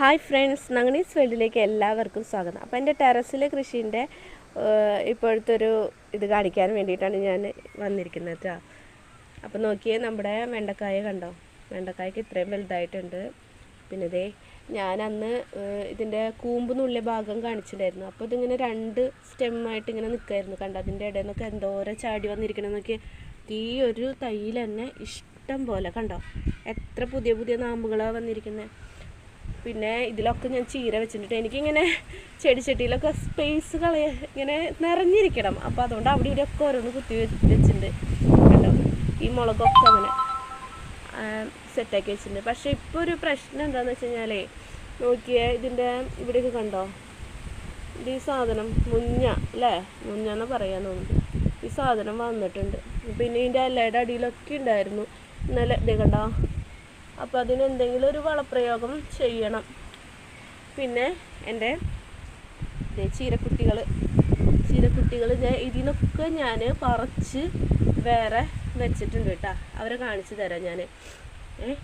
Hi friends നങ്ങണീസ് വേൾഡിലേക്ക് എല്ലാവർക്കും സ്വാഗതം. അപ്പോൾ എന്റെ ടെറസിലെ കൃഷീന്റെ ഇപ്പോഴത്തെ ഒരു ഇത് കാണിക്കാൻ വേണ്ടിയിട്ടാണ് ഞാൻ വന്നിരിക്കുന്നത് കേട്ടോ അപ്പോൾ നോക്കിയേ നമ്മുടെ വെണ്ടക്കായ കണ്ടോ? വെണ്ടക്കായ്ക്ക് ഇത്രയും വലുതായിട്ടുണ്ട്. പിന്നെ ഇതേ ഞാൻ അന്ന് ഇതിന്റെ കൂമ്പ് ഭാഗം കാണിച്ചിട്ടുണ്ടായിരുന്നു. അപ്പോൾ ഇതിങ്ങനെ രണ്ട് സ്റ്റെമ്മായിട്ട് ഇങ്ങനെ നിൽക്കുമായിരുന്നു കണ്ടോ? അതിന്റെ ഇടയിൽ നിന്നൊക്കെ എന്തോരം ചാടി വന്നിരിക്കണമെന്നൊക്കെ ഈ ഒരു തൈയിൽ തന്നെ ഇഷ്ടം പോലെ. കണ്ടോ? എത്ര പുതിയ പുതിയ നാമ്പുകളാണ് വന്നിരിക്കുന്നത് പിന്നെ ഇതിലൊക്കെ ഞാൻ ചീര വെച്ചിട്ടുണ്ട്. എനിക്കിങ്ങനെ ചെടി ചട്ടിയിലൊക്കെ സ്പേസ് കളയ ഇങ്ങനെ നിറഞ്ഞിരിക്കണം. അപ്പോൾ അതുകൊണ്ട് അവിടെ ഇവിടെയൊക്കെ ഓരോന്ന് കുത്തി വെച്ചിട്ടുണ്ട്. കണ്ടോ? ഈ മുളകൊക്കെ അങ്ങനെ സെറ്റാക്കി വെച്ചിട്ടുണ്ട്. പക്ഷേ ഇപ്പോൾ ഒരു പ്രശ്നം എന്താണെന്ന് വെച്ച് കഴിഞ്ഞാലേ നോക്കിയേ ഇതിന്റെ ഇവിടെയൊക്കെ കണ്ടോ? ഇത് ഈ സാധനം മുഞ്ഞ അല്ലേ? മുഞ്ഞ എന്ന് പറയാൻ തോന്നുന്നു ഈ സാധനം വന്നിട്ടുണ്ട്. പിന്നെ ഇതിന്റെ ഇലയുടെ അടിയിലൊക്കെ ഉണ്ടായിരുന്നു. ഇന്നലെ ഇത് കണ്ടോ? അപ്പോൾ അതിന് എന്തെങ്കിലും ഒരു വളപ്രയോഗം ചെയ്യണം. പിന്നെ എന്റെ ചീരക്കുട്ടികൾ ചീരക്കുട്ടികൾ ഞാൻ ഇതിനൊക്കെ ഞാൻ പറിച്ച് വേറെ വെച്ചിട്ടുണ്ട് കേട്ടോ. അവരെ കാണിച്ചു തരാം ഞാൻ ഏ?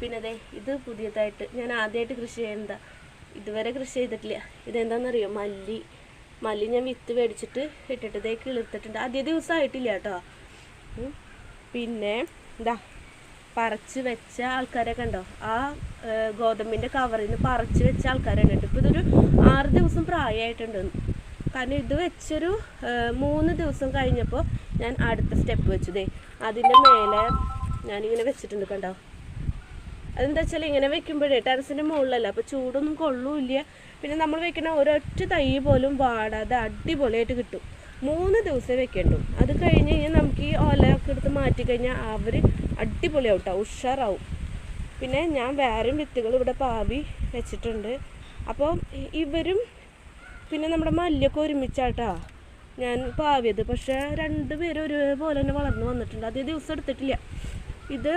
പിന്നെ അതെ ഇത് പുതിയതായിട്ട് ഞാൻ ആദ്യമായിട്ട് കൃഷി ചെയ്യുന്നതാ. ഇതുവരെ കൃഷി ചെയ്തിട്ടില്ല. ഇതെന്താണെന്നറിയോ മല്ലി. മല്ലി ഞാൻ വിത്ത് മേടിച്ചിട്ട് ഇട്ടിട്ട് ഇതേ കിളിർത്തിട്ടുണ്ട്. ആദ്യ ദിവസമായിട്ടില്ല കേട്ടോ. പിന്നെ ഇതാ പറിച്ച് വെച്ച ആൾക്കാരെ കണ്ടോ? ആ ഗോതമ്പിന്റെ കവറിൽ നിന്ന് പറിച്ച് വെച്ച ആൾക്കാരെ കേട്ടോ ഇപ്പോൾ ഇതൊരു ആറ് ദിവസം പ്രായമായിട്ടുണ്ട് കാരണം ഇത് വെച്ചൊരു മൂന്ന് ദിവസം കഴിഞ്ഞപ്പോൾ ഞാൻ അടുത്ത സ്റ്റെപ്പ് വെച്ചതേ അതിന്റെ മേലെ ഞാനിങ്ങനെ വെച്ചിട്ടുണ്ട് കണ്ടോ? അതെന്താ വെച്ചാൽ ഇങ്ങനെ വെക്കുമ്പോഴേ ടെറസിന്റെ മുകളിലല്ല അപ്പോൾ ചൂടൊന്നും കൊള്ളൂല്ല. പിന്നെ നമ്മൾ വെക്കുന്ന ഒരൊറ്റ തൈ പോലും വാടാതെ അടിപൊളിയായിട്ട് കിട്ടും. മൂന്ന് ദിവസമേ വെക്കണ്ടു. അത് കഴിഞ്ഞ് കഴിഞ്ഞാൽ നമുക്ക് ഈ ഓലയൊക്കെ എടുത്ത് മാറ്റി കഴിഞ്ഞാൽ അവർ അടിപൊളിയാവും കേട്ടോ ഉഷാറാവും. പിന്നെ ഞാൻ വേറെയും വിത്തുകൾ ഇവിടെ പാവി വെച്ചിട്ടുണ്ട്. അപ്പോൾ ഇവരും പിന്നെ നമ്മുടെ മല്ലിയൊക്കെ ഒരുമിച്ചാട്ടാ ഞാൻ പാവിയത്. പക്ഷേ രണ്ടുപേരും ഒരേപോലെ തന്നെ വളർന്നു വന്നിട്ടുണ്ട്. അതേ ദിവസം എടുത്തിട്ടില്ല. ഇത്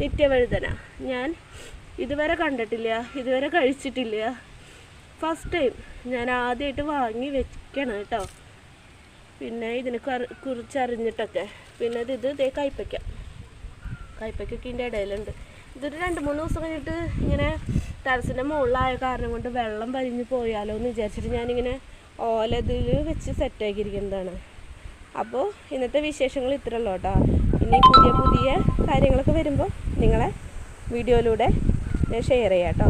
നിത്യവഴുതന. ഞാൻ ഇതുവരെ കണ്ടിട്ടില്ല ഇതുവരെ കഴിച്ചിട്ടില്ല. ഫസ്റ്റ് ടൈം ഞാൻ ആദ്യമായിട്ട് വാങ്ങി വെക്കണം കേട്ടോ. പിന്നെ ഇതിനെ കറി കുറിച്ചറിഞ്ഞിട്ടൊക്കെ. പിന്നെ ഇത് ഇത് കയ്പ്പയ്ക്ക കയ്പ്പയ്ക്കൊക്കെ ഇതിന്റെ ഇടയിലുണ്ട്. ഇതൊരു രണ്ട് മൂന്ന് ദിവസം കഴിഞ്ഞിട്ട് ഇങ്ങനെ ടെറസിന്റെ മുകളിലായ കാരണം കൊണ്ട് വെള്ളം വലിഞ്ഞു പോയാലോ എന്ന് വിചാരിച്ചിട്ട് ഞാനിങ്ങനെ ഓല ഇതിൽ വെച്ച് സെറ്റാക്കിയിരിക്കുന്നതാണ് അപ്പോൾ ഇന്നത്തെ വിശേഷങ്ങൾ ഇത്ര ഉള്ളൂ കേട്ടോ. ഇനി പുതിയ പുതിയ കാര്യങ്ങളൊക്കെ വരുമ്പോൾ നിങ്ങളെ വീഡിയോയിലൂടെ ഷെയർ ചെയ്യാം കേട്ടോ.